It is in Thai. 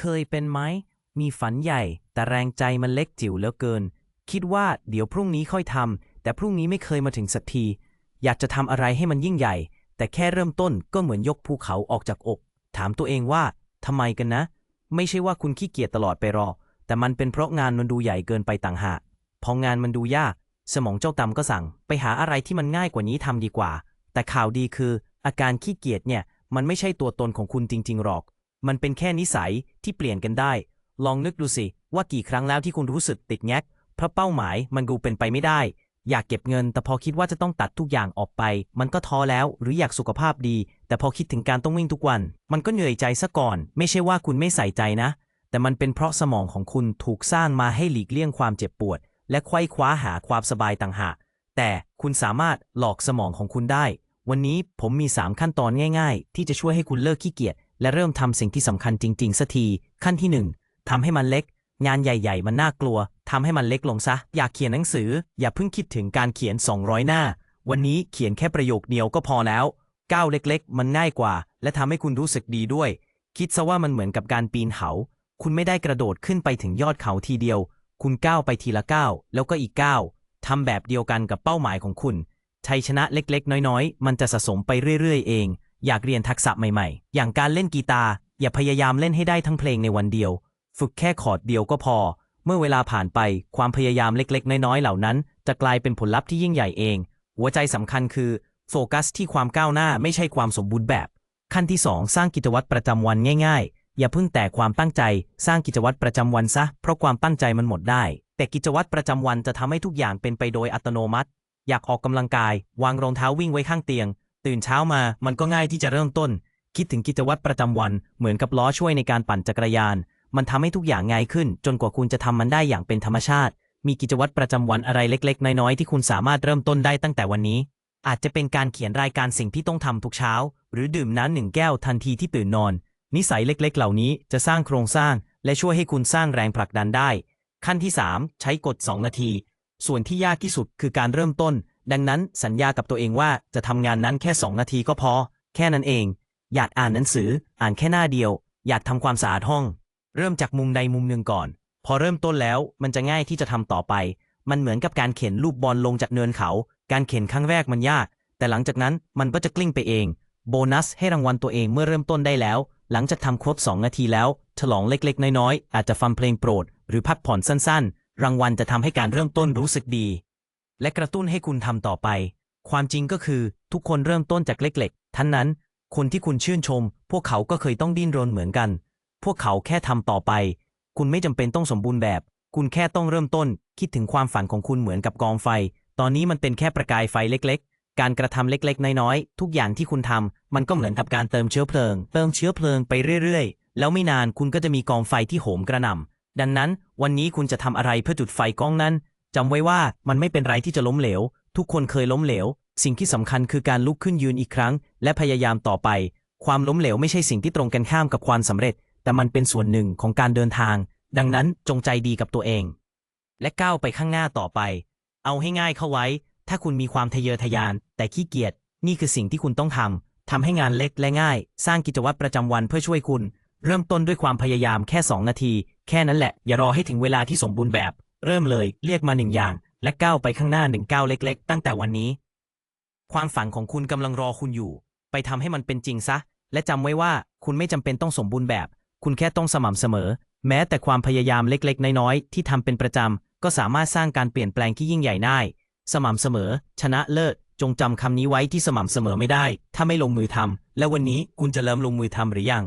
เคยเป็นไหม มีฝันใหญ่ แต่แรงใจมันเล็กจิ๋วเหลือเกิน คิดว่าเดี๋ยวพรุ่งนี้ค่อยทำ แต่พรุ่งนี้ไม่เคยมาถึงสักที อยากจะทำอะไรให้มันยิ่งใหญ่ แต่แค่เริ่มต้นก็เหมือนยกภูเขาออกจากอก ถามตัวเองว่าทำไมกันนะ ไม่ใช่ว่าคุณขี้เกียจตลอดไปรอ แต่มันเป็นเพราะงานมันดูใหญ่เกินไปต่างหาก พองานมันดูยาก สมองเจ้าตำก็สั่ง ไปหาอะไรที่มันง่ายกว่านี้ทำดีกว่า แต่ข่าวดีคือ อาการขี้เกียจเนี่ย มันไม่ใช่ตัวตนของคุณจริง ๆ หรอก มันเป็นแค่นิสัยที่เปลี่ยนกันได้ ลองนึกดูสิ ว่ากี่ครั้งแล้วที่คุณรู้สึกติดแงกเพราะเป้าหมายมันดูเป็นไปไม่ได้ อยากเก็บเงิน แต่พอคิดว่าจะต้องตัดทุกอย่างออกไป มันก็ท้อแล้ว หรืออยากสุขภาพดี แต่พอคิดถึงการต้องวิ่งทุกวัน มันก็เหนื่อยใจซะก่อน ไม่ใช่ว่าคุณไม่ใส่ใจนะ แต่มันเป็นเพราะสมองของคุณถูกสร้างมาให้หลีกเลี่ยงความเจ็บปวด และไขว้คว้าหาความสบายต่างหากแต่คุณสามารถหลอกสมองของคุณได้ วันนี้ผมมี 3 ขั้นตอนง่าย ๆ ที่จะช่วยให้คุณเลิกขี้เกียจ และเริ่มทำสิ่งที่สำคัญจริง ๆสักที ขั้นที่ 1ทำให้มันเล็ก งานใหญ่ ๆ มันน่ากลัวทำให้มันเล็กลงซะ อยากเขียนหนังสือ อย่าเพิ่งคิดถึงการเขียน 200 หน้า วันนี้เขียนแค่ประโยคเดียวก็พอแล้วก้าวเล็ก ๆ มันง่ายกว่า และทำให้คุณรู้สึกดีด้วย คิดซะว่ามันเหมือนกับการปีนเขาคุณไม่ได้กระโดดขึ้นไปถึงยอดเขาทีเดียว คุณก้าวไปทีละก้าวแล้วก็อีกก้าวทำแบบเดียวกันกับเป้าหมายของคุณ ชัยชนะเล็กๆ น้อยๆ มันจะสะสมไปเรื่อยๆ เอง อยากเรียนทักษะใหม่ๆ อย่างการเล่นกีตาร์อย่าพยายามเล่นให้ได้ทั้งเพลงในวันเดียว ฝึกแค่คอร์ดเดียวก็พอ เมื่อเวลาผ่านไปความพยายามเล็กๆ น้อยๆ เหล่านั้น จะกลายเป็นผลลัพธ์ที่ยิ่งใหญ่เอง หัวใจสำคัญคือโฟกัสที่ความก้าวหน้าไม่ใช่ความสมบูรณ์แบบ ขั้นที่ 2 สร้างกิจวัตรประจำวันง่ายๆ อย่าเพิ่งแต่ความตั้งใจ สร้างกิจวัตรประจำวันซะ เพราะความตั้งใจมันหมดได้ แต่กิจวัตรประจำวันจะทำให้ทุกอย่างเป็นไปโดยอัตโนมัติ อยากออกกำลังกาย วางรองเท้าวิ่งไว้ข้างเตียง ตื่นเช้ามามันก็ง่ายที่จะเริ่มต้น คิดถึงกิจวัตรประจำวัน เหมือนกับล้อช่วยในการปั่นจักรยาน มันทำให้ทุกอย่างง่ายขึ้น จนกว่าคุณจะทำมันได้อย่างเป็นธรรมชาติ มีกิจวัตรประจำวันอะไรเล็ก ๆ น้อยๆที่คุณสามารถเริ่มต้นได้ตั้งแต่วันนี้ อาจจะเป็นการเขียนรายการสิ่งที่ต้องทำทุกเช้า หรือดื่มน้ำหนึ่งแก้วทันทีที่ตื่นนอน นิสัยเล็ก ๆ เหล่านี้จะสร้างโครงสร้าง และช่วยให้คุณสร้างแรงผลักดันได้ ขั้นที่ 3 ใช้กฎ 2 นาที ส่วนที่ยากที่สุดคือการเริ่มต้น ดังนั้นสัญญากับตัวเองว่าจะทำงานนั้นแค่ 2 นาทีก็พอ แค่นั้นเอง อยากอ่านหนังสือ อ่านแค่หน้าเดียว อยากทำความสะอาดห้อง เริ่มจากมุมใดมุมหนึ่งก่อน พอเริ่มต้นแล้วมันจะง่ายที่จะทำต่อไป มันเหมือนกับการเข็นลูกบอลลงจากเนินเขา การเข็นครั้งแรกมันยาก แต่หลังจากนั้นมันก็จะกลิ้งไปเอง โบนัสให้รางวัลตัวเองเมื่อเริ่มต้นได้แล้ว หลังจากทำครบ 2 นาทีแล้ว ฉลองเล็กๆ น้อยๆอาจจะฟังเพลงโปรด หรือพักผ่อนสั้นๆ รางวัลจะทำให้การเริ่มต้นรู้สึกดี และกระตุ้นให้คุณทำต่อไป ความจริงก็คือทุกคนเริ่มต้นจากเล็กๆ ทั้นนั้น คนที่คุณชื่นชม พวกเขาก็เคยต้องดิ้นรนเหมือนกัน พวกเขาแค่ทำต่อไป คุณไม่จำเป็นต้องสมบูรณ์แบบ คุณแค่ต้องเริ่มต้น คิดถึงความฝันของคุณเหมือนกับกองไฟ ตอนนี้มันเป็นแค่ประกายไฟเล็ก ๆ การกระทำเล็กๆ น้อยๆ ทุกอย่างที่คุณทำมันก็เหมือนกับการเติมเชื้อเพลิง เติมเชื้อเพลิงไปเรื่อยๆ แล้วไม่นานคุณก็จะมีกองไฟที่โหมกระหน่ำดังนั้นวันนี้คุณจะทำอะไรเพื่อจุดไฟกองนั้น จำไว้ว่ามันไม่เป็นไรที่จะล้มเหลว ทุกคนเคยล้มเหลว สิ่งที่สำคัญคือการลุกขึ้นยืนอีกครั้ง และพยายามต่อไป ความล้มเหลวไม่ใช่สิ่งที่ตรงกันข้ามกับความสำเร็จ แต่มันเป็นส่วนหนึ่งของการเดินทาง ดังนั้นจงใจดีกับตัวเอง และก้าวไปข้างหน้าต่อไป เอาให้ง่ายเข้าไว้ ถ้าคุณมีความทะเยอทะยาน แต่ขี้เกียจนี่คือสิ่งที่คุณต้องทำทำให้งานเล็กและง่าย สร้างกิจวัตรประจำวันเพื่อช่วยคุณ เริ่มต้นด้วยความพยายามแค่ 2 นาที แค่นั้นแหละอย่ารอให้ถึงเวลาที่สมบูรณ์แบบ เริ่มเลยเรียกมาหนึ่งอย่าง และก้าวไปข้างหน้าหนึ่งก้าวเล็ก ๆ ตั้งแต่วันนี้ ความฝันของคุณกำลังรอคุณอยู่ ไปทำให้มันเป็นจริงซะ และจำไว้ว่าคุณไม่จำเป็นต้องสมบูรณ์แบบ คุณแค่ต้องสม่ำเสมอ แม้แต่ความพยายามเล็ก ๆ น้อยๆที่ทำเป็นประจำก็สามารถสร้างการเปลี่ยนแปลงที่ยิ่งใหญ่ได้ สม่ำเสมอ ชนะเลิศจงจำคำนี้ไว้ที่สม่ำเสมอไม่ได้ ถ้าไม่ลงมือทำและวันนี้คุณจะเริ่มลงมือทำหรือยัง